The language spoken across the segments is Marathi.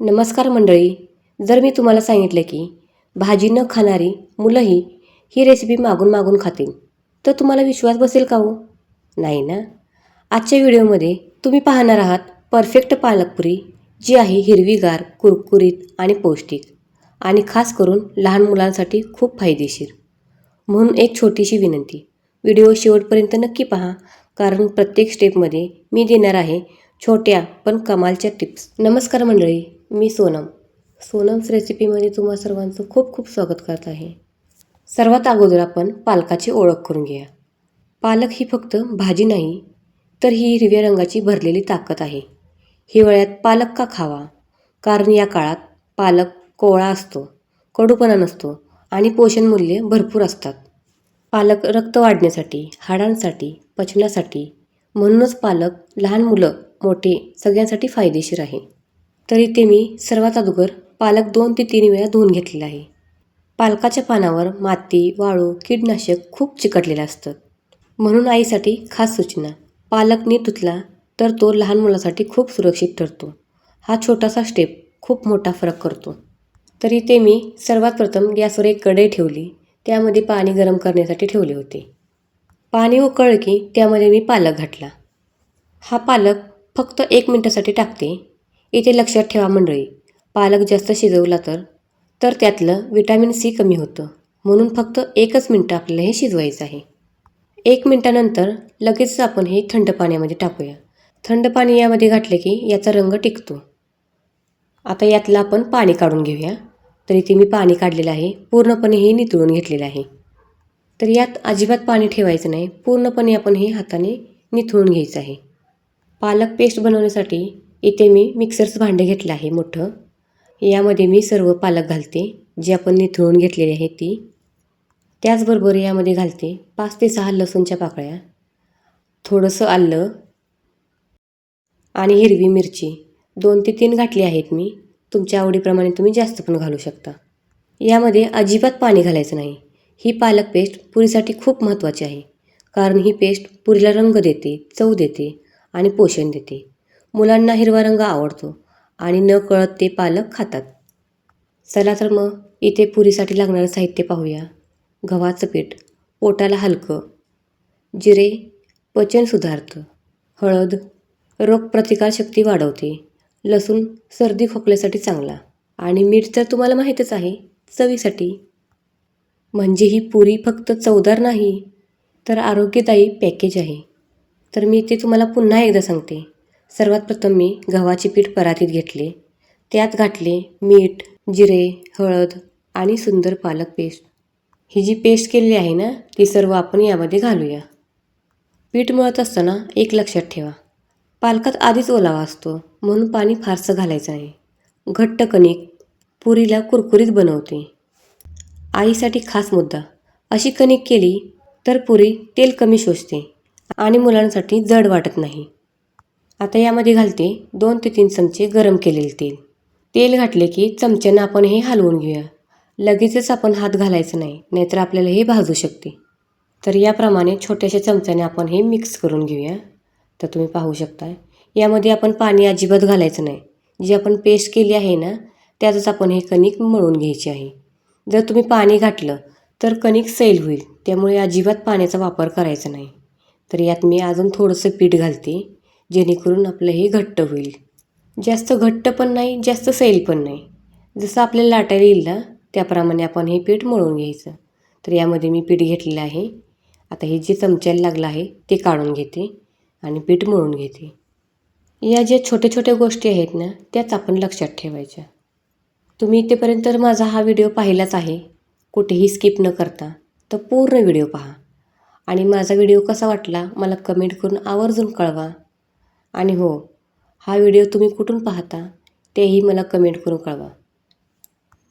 नमस्कार मंडळी जर मी तुम्हाला सांगितलं की भाजी न खाणारी मुलंही ही रेसिपी मागून मागून खातील तर तुम्हाला विश्वास बसेल का हो? नाही ना? आजच्या व्हिडिओमध्ये तुम्ही पाहणार आहात परफेक्ट पालकपुरी जी आहे हिरवीगार कुरकुरीत आणि पौष्टिक आणि खास करून लहान मुलांसाठी खूप फायदेशीर. म्हणून एक छोटीशी विनंती व्हिडिओ शेवटपर्यंत नक्की पहा कारण प्रत्येक स्टेपमध्ये मी देणार आहे छोट्या पण कमालच्या टिप्स. नमस्कार मंडळी मी सोनम. सोनम्स रेसिपीमध्ये तुम्हा सर्वांचं खूप खूप स्वागत करत आहे. सर्वात अगोदर आपण पालकाची ओळख करून घ्या पालक ही फक्त भाजी नाही तर ही हिरव्या रंगाची भरलेली ताकद आहे. हिवाळ्यात पालक का खावा? कारण या काळात पालक कोवळा असतो कडूपणा नसतो आणि पोषणमूल्य भरपूर असतात. पालक रक्त वाढण्यासाठी हाडांसाठी पचनासाठी म्हणूनच पालक लहान मुलं मोठे सगळ्यांसाठी फायदेशीर आहे. तर इथे मी सर्वात अगोदर पालक दोन ते तीन वेळा धुवून घेतलेला आहे. पालकाच्या पानावर माती वाळू कीडनाशक खूप चिकटलेलं असतं. म्हणून आईसाठी खास सूचना पालक नीट धुतला तर तो लहान मुलासाठी खूप सुरक्षित ठरतो. हा छोटासा स्टेप खूप मोठा फरक करतो. तरी ते मी सर्वात प्रथम गॅसवर एक कढई ठेवली त्यामध्ये पाणी गरम करण्यासाठी ठेवले होते. पाणी उकळलं की त्यामध्ये मी पालक घातला. हा पालक फक्त एक मिनटासाठी टाकते. इथे लक्षात ठेवा मंडळी पालक जास्त शिजवला तर तर त्यातलं विटॅमिन सी कमी होतं. म्हणून फक्त एकच मिनटं आपल्याला हे शिजवायचं आहे. एक मिनटानंतर लगेच आपण हे थंड पाण्यामध्ये टाकूया. थंड पाणी यामध्ये घातले की याचा रंग टिकतो. आता यातलं आपण पाणी काढून घेऊया. तर इथे मी पाणी काढलेलं आहे. पूर्णपणे हे नितळून घेतलेलं आहे. तर यात अजिबात पाणी ठेवायचं नाही. पूर्णपणे आपण हे हाताने निथळून घ्यायचं आहे. पालक पेस्ट बनवण्यासाठी इथे मी मिक्सरचं भांडे घेतलं आहे मोठं. यामध्ये मी सर्व पालक घालते जे आपण निथळून घेतलेली आहे ती. त्याचबरोबर यामध्ये घालते पाच ते सहा लसूणच्या पाकळ्या थोडंसं आलं आणि हिरवी मिरची. दोन ते तीन घातली आहेत मी. तुमच्या आवडीप्रमाणे तुम्ही जास्त पण घालू शकता. यामध्ये अजिबात पाणी घालायचं नाही. ही पालक पेस्ट पुरीसाठी खूप महत्त्वाची आहे. कारण ही पेस्ट पुरीला रंग देते चव देते आणि पोषण देते. मुलांना हिरवा रंग आवडतो आणि न कळत ते पालक खातात. चला तर मग इथे पुरीसाठी लागणारं साहित्य पाहूया. गव्हाचं पीठ पोटाला हलकं. जिरे पचन सुधारतं. हळद रोगप्रतिकारशक्ती वाढवते. लसूण सर्दी खोकल्यासाठी चांगला. आणि मीठ तर तुम्हाला माहीतच आहे चवीसाठी. म्हणजे ही पुरी फक्त चवदार नाही तर आरोग्यदायी पॅकेज आहे. तर मी ते तुम्हाला पुन्हा एकदा सांगते. सर्वात प्रथम मी गव्हाचे पीठ परातीत घेतले. त्यात घातले मीठ जिरे हळद आणि सुंदर पालक पेस्ट. ही जी पेस्ट केलेली आहे ना ती सर्व आपण यामध्ये घालूया. पीठ मळत असताना एक लक्षात ठेवा. पालकात आधीच ओलावा असतो म्हणून पाणी फारसं घालायचं आहे घट्ट कणिक पुरीला कुरकुरीत बनवते. आईसाठी खास मुद्दा. अशी कणिक केली तर पुरी तेल कमी शोषते आणि मुलांसाठी जड वाटत नाही. आता यामध्ये घालते दोन ते तीन चमचे गरम केलेले तेल. तेल घातले की चमच्यानं आपण हे हलवून घेऊया. लगेचच आपण हात घालायचं नाही नाहीतर आपल्याला हे भाजू शकते. तर याप्रमाणे छोट्याशा चमच्याने आपण हे मिक्स करून घेऊया. तर तुम्ही पाहू शकता यामध्ये आपण पाणी अजिबात घालायचं नाही. जी आपण पेस्ट केली आहे ना त्यातच आपण हे कणिक मळून घ्यायची आहे. जर तुम्ही पाणी घातलं तर कणिक सैल होईल. त्यामुळे अजिबात पाण्याचा वापर करायचा नाही. तर यात मी अजून थोडंसं पीठ घालते जेणेकरून आपलं हे घट्ट होईल. जास्त घट्ट पण नाही जास्त सैल पण नाही. जसं आपल्याला लाटायला येईल ना त्याप्रमाणे आपण हे पीठ मळून घ्यायचं. तर यामध्ये मी पीठ घेतलेलं आहे. आता हे जे चमच्याला लागलं आहे ते काढून घेते आणि पीठ मळून घेते. या ज्या छोट्या छोट्या गोष्टी आहेत ना त्याच आपण लक्षात ठेवायच्या. तुम्ही इथेपर्यंत माझा हा व्हिडिओ पाहिलाच आहे. कुठेही स्किप न करता तर पूर्ण व्हिडिओ पहा. आणि माझा व्हिडिओ कसा वाटला मला कमेंट करून आवर्जून कळवा. आणि हो हा व्हिडिओ तुम्ही कुठून पाहता तेही मला कमेंट करून कळवा.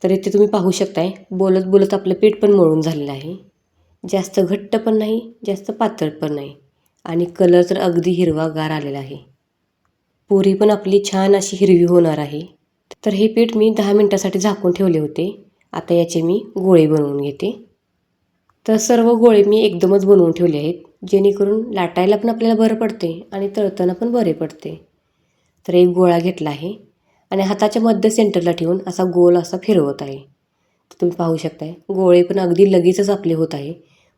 तर इथे तुम्ही पाहू शकताय बोलत बोलत आपलं पीठ पण मळून झालेलं आहे. जास्त घट्ट पण नाही जास्त पातळ पण नाही. आणि कलर तर अगदी हिरवागार आलेला आहे. पुरी पण आपली छान अशी हिरवी होणार आहे. तर हे पीठ मी दहा मिनटासाठी झाकून ठेवले होते. आता याचे मी गोळे बनवून घेते. तर सर्व गोळे मी एकदमच बनवून ठेवले आहेत जेणेकरून लाटायला पण आपल्याला बरं पडते आणि तळताना पण बरे पडते. तर एक गोळा घेतला आहे आणि हाताच्या मध्य सेंटरला ठेवून असा गोल असा फिरवत आहे. तर तुम्ही पाहू शकताय गोळे पण अगदी लगेचच आपले होत आहे.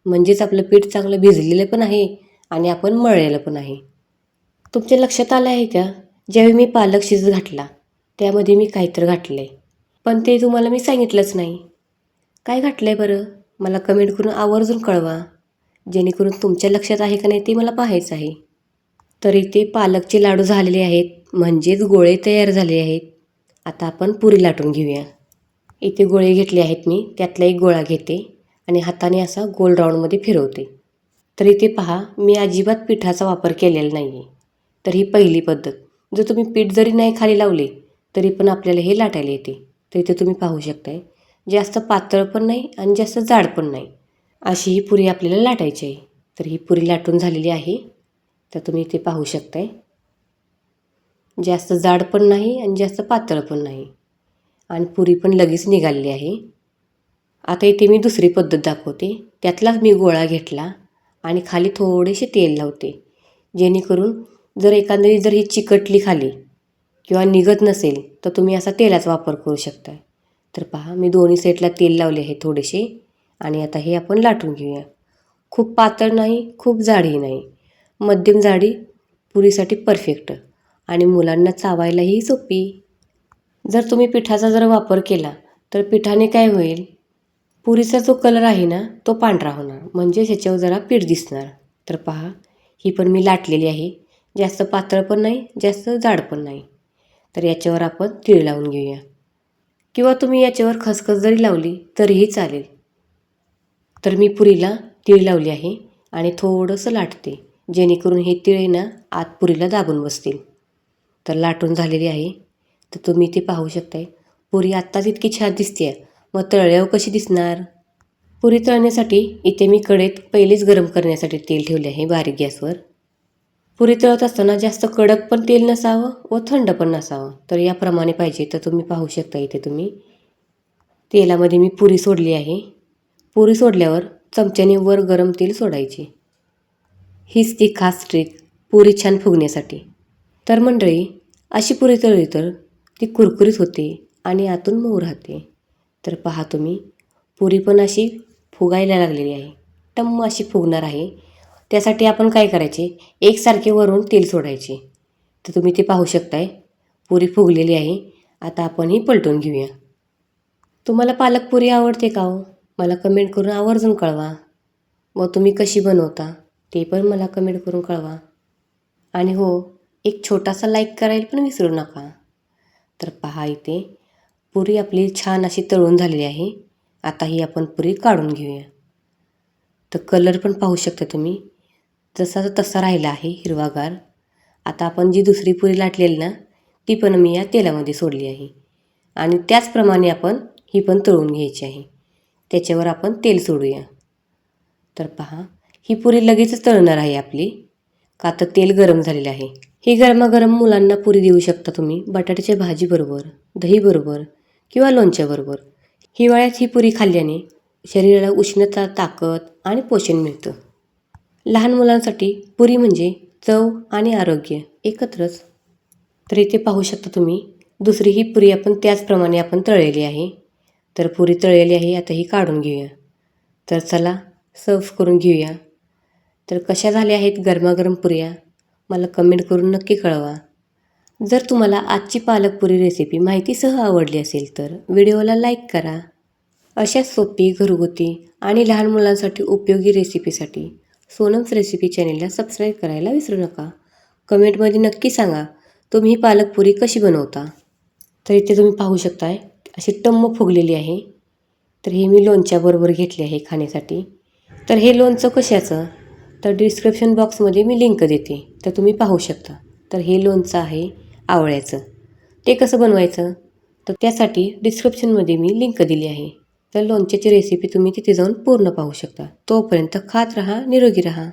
म्हणजेच आपलं पीठ चांगलं भिजलेलं पण आहे आणि आपण मळलेलं पण आहे. तुमच्या लक्षात आलं आहे का? ज्यावेळी मी पालक शिजत घातला त्यामध्ये मी काहीतरी घातलं आहे पण ते तुम्हाला मी सांगितलंच नाही. काय घातलं आहे बरं? मला कमेंट करून आवर्जून कळवा. जेणेकरून तुमच्या लक्षात आहे का नाही ते मला पाहायचं आहे. तर इथे पालकचे लाडू झालेले आहेत म्हणजेच गोळे तयार झाले आहेत. आता आपण पुरी लाटून घेऊया. इथे गोळे घेतले आहेत मी त्यातला एक गोळा घेते आणि हाताने असा गोल राऊंडमध्ये फिरवते. तर इथे पहा मी अजिबात पिठाचा वापर केलेला नाही आहे तर ही पहिली पद्धत. जर तुम्ही पीठ जरी नाही खाली लावले तरी पण आपल्याला हे लाटायला येते. तर इथे तुम्ही पाहू शकताय जास्त पातळ पण नाही आणि जास्त जाड पण नाही. अशी ही पुरी आपल्याला लाटायची आहे. तर ही पुरी लाटून झालेली आहे. तर तुम्ही इथे पाहू शकताय जास्त जाड पण नाही आणि जास्त पातळ पण नाही. आणि पुरी पण लगेच निघालेली आहे. आता इथे मी दुसरी पद्धत दाखवते. त्यातलाच मी गोळा घेतला आणि खाली थोडेसे तेल लावते. जेणेकरून जर एखादी जर ही चिकटली खाली किंवा निघत नसेल तर तुम्ही असा तेलाचा वापर करू शकता तर पहा मी दोन्ही सेटला तेल लावले आहे थोडेसे आणि आता हे आपण लाटून घेऊया. खूप पातळ नाही खूप जाडही नाही. मध्यम जाडी पुरीसाठी परफेक्ट आणि मुलांना चावायलाही सोपी. जर तुम्ही पिठाचा जर वापर केला तर पिठाने काय होईल? पुरीचा जो कलर आहे ना तो पांढरा होणार. म्हणजे ह्याच्यावर जरा पीठ दिसणार. तर पहा ही पण मी लाटलेली आहे. जास्त पातळ पण नाही जास्त जाड पण नाही. तर याच्यावर आपण तीळ लावून घेऊया. किंवा तुम्ही याच्यावर खसखस जरी लावली तरीही चालेल. तर मी पुरीला तीळ लावली आहे आणि थोडंसं लाटते जेणेकरून हे तिळे ना आत पुरीला दाबून बसतील. तर लाटून झालेली आहे. तर तुम्ही ते पाहू शकताय. पुरी आत्ताच इतकी छान दिसते मग तळल्यावर कशी दिसणार? पुरी तळण्यासाठी इथे मी कढईत पहिलेच गरम करण्यासाठी तेल ठेवले आहे बारीक गॅसवर. पुरी तळत असताना जास्त कडक पण तेल नसावं व थंड पण नसावं. तर याप्रमाणे पाहिजे तर तुम्ही पाहू शकता इथे तुम्ही. तेलामध्ये मी पुरी सोडली आहे. पुरी सोडल्यावर चमच्याने वर गरम तेल सोडायचे. हीच ती खास ट्रिक पुरी छान फुगण्यासाठी. तर मंडळी अशी पुरी तळली तर ती कुरकुरीत होते आणि आतून मऊ राहते. तर पहा तुम्ही पुरी पण अशी फुगायला लागलेली आहे. टम्म अशी फुगणार आहे. त्यासाठी आपण काय करायचे? एकसारखे वरून तेल सोडायचे. तर तुम्ही ते पाहू शकताय. पुरी फुगलेली आहे. आता आपण ही पलटून घेऊया. तुम्हाला पालक पुरी आवडते का हो? मला कमेंट करून आवर्जून कळवा. मग तुम्ही कशी बनवता ते पण मला कमेंट करून कळवा. आणि हो एक छोटासा लाईक करायला पण विसरू नका. तर पहा इथे पुरी आपली छान अशी तळून झालेली आहे. आता ही आपण पुरी काढून घेऊया. तर कलर पण पाहू शकता तुम्ही. जसा तसा राहिला आहे हिरवागार. आता आपण जी दुसरी पुरी लाटलेली ना ती पण मी या तेलामध्ये सोडली आहे. आणि त्याचप्रमाणे आपण ही पण तळून घ्यायची आहे. त्याच्यावर आपण तेल सोडूया. तर पहा ही पुरी लगेचच तळणार आहे आपली. का तर तेल गरम झालेलं आहे. ही गरमागरम मुलांना पुरी देऊ शकता तुम्ही बटाट्याच्या भाजीबरोबर दहीबरोबर किंवा लोणच्याबरोबर हिवाळ्यात ही पुरी खाल्ल्याने शरीराला उष्णता ताकद आणि पोषण मिळतं. लहान मुलांसाठी पुरी म्हणजे चव आणि आरोग्य एकत्रच. तर इथे पाहू शकता तुम्ही दुसरी ही पुरी आपण त्याचप्रमाणे आपण तळलेली आहे. तर पुरी तळलेली आहे आता ही काढून घेऊया. तर चला सर्व करून घेऊया. तर कशा झाल्या आहेत गरमागरम पुऱ्या? मला कमेंट करून नक्की कळवा. जर तुम्हाला आजची पालकपुरी रेसिपी माहितीसह आवडली असेल तर व्हिडिओला लाईक करा. अशा सोपी घरगुती आणि लहान मुलांसाठी उपयोगी रेसिपीसाठी सोनम्स रेसिपी चॅनेलला सबस्क्राईब करायला विसरू नका. कमेंटमध्ये नक्की सांगा तुम्ही ही पालकपुरी कशी बनवता? तर इथे तुम्ही पाहू शकताय अशी टम्म फुगलेली आहे. तर हे मी लोणच्याबरोबर घेतले आहे खाण्यासाठी. तर हे लोणचं कशाचं? तर डिस्क्रिप्शन बॉक्समध्ये मी लिंक देते तर तुम्ही पाहू शकता. तर हे लोणचं आहे आवळ्याचं. ते कसं बनवायचं? तर त्यासाठी डिस्क्रिप्शनमध्ये मी लिंक दिली आहे. तर लोणच्याची रेसिपी तुम्ही तिथे जाऊन पूर्ण पाहू शकता. तोपर्यंत खात रहा निरोगी रहा.